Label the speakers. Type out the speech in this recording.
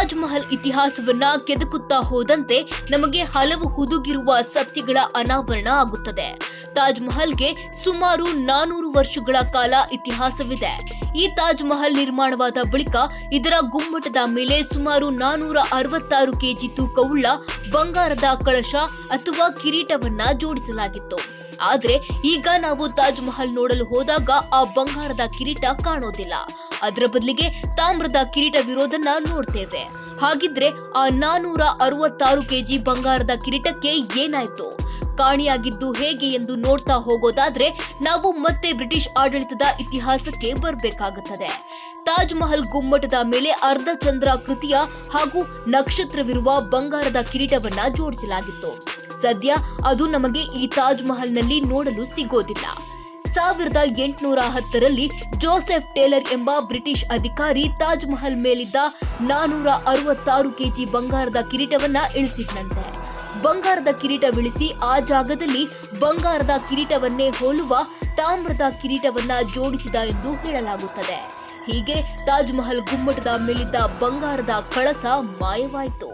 Speaker 1: ತಾಜ್ ಮಹಲ್ ಇತಿಹಾಸವನ್ನ ಕೆದಕುತ್ತಾ ಹೋದಂತೆ ನಮಗೆ ಹಲವು ಹುದುಗಿರುವ ಸತ್ಯಗಳ ಅನಾವರಣ ಆಗುತ್ತದೆ. ತಾಜ್ ಮಹಲ್ಗೆ ಸುಮಾರು ನಾನೂರು ವರ್ಷಗಳ ಕಾಲ ಇತಿಹಾಸವಿದೆ. ಈ ತಾಜ್ ಮಹಲ್ ನಿರ್ಮಾಣವಾದ ಬಳಿಕ ಇದರ ಗುಮ್ಮಟದ ಮೇಲೆ ಸುಮಾರು ನಾನೂರ ಅರವತ್ತಾರು ಕೆಜಿ ತೂಕವುಳ್ಳ ಬಂಗಾರದ ಕಳಶ ಅಥವಾ ಕಿರೀಟವನ್ನ ಜೋಡಿಸಲಾಗಿತ್ತು. ಆದ್ರೆ ಈಗ ನಾವು ತಾಜ್ ಮಹಲ್ ನೋಡಲು ಹೋದಾಗ ಆ ಬಂಗಾರದ ಕಿರೀಟ ಕಾಣೋದಿಲ್ಲ. ಅದರ ಬದಲಿಗೆ ತಾಮ್ರದ ಕಿರೀಟವಿರೋದನ್ನ ನೋಡ್ತೇವೆ. ಹಾಗಿದ್ರೆ ಆ ನಾನೂರ ಅರವತ್ತಾರು ಕೆಜಿ ಬಂಗಾರದ ಕಿರೀಟಕ್ಕೆ ಏನಾಯ್ತು? ಕಾಣಿಯಾಗಿದ್ದು ಹೇಗೆ ಎಂದು ನೋಡ್ತಾ ಹೋಗೋದಾದ್ರೆ ನಾವು ಮತ್ತೆ ಬ್ರಿಟಿಷ್ ಆಡಳಿತದ ಇತಿಹಾಸಕ್ಕೆ ಬರಬೇಕಾಗುತ್ತದೆ. ತಾಜ್ ಮಹಲ್ ಗುಮ್ಮಟದ ಮೇಲೆ ಅರ್ಧ ಚಂದ್ರಾಕೃತಿಯ ಹಾಗೂ ನಕ್ಷತ್ರವಿರುವ ಬಂಗಾರದ ಕಿರೀಟವನ್ನ ಜೋಡಿಸಲಾಗಿತ್ತು. ಸದ್ಯ ಅದು ನಮಗೆ ಈ ತಾಜ್ ಮಹಲ್ನಲ್ಲಿ ನೋಡಲು ಸಿಗೋದಿಲ್ಲ. ಸಾವಿರದ ಎಂಟುನೂರ ಹತ್ತರಲ್ಲಿ ಜೋಸೆಫ್ ಟೇಲರ್ ಎಂಬ ಬ್ರಿಟಿಷ್ ಅಧಿಕಾರಿ ತಾಜ್ ಮಹಲ್ ಮೇಲಿದ್ದ ನಾನೂರ ಅರವತ್ತಾರು ಕೆಜಿ ಬಂಗಾರದ ಕಿರೀಟವನ್ನ ಇಳಿಸಿದ್ನಂತೆ. ಬಂಗಾರದ ಕಿರೀಟ ಬಿಳಿಸಿ ಆ ಜಾಗದಲ್ಲಿ ಬಂಗಾರದ ಕಿರೀಟವನ್ನೇ ಹೋಲುವ ತಾಮ್ರದ ಕಿರೀಟವನ್ನ ಜೋಡಿಸಿದ ಎಂದು ಹೇಳಲಾಗುತ್ತದೆ. ಹೀಗೆ ತಾಜ್ ಮಹಲ್ ಗುಮ್ಮಟದ ಮೇಲಿದ್ದ ಬಂಗಾರದ ಕಳಸ ಮಾಯವಾಯಿತು.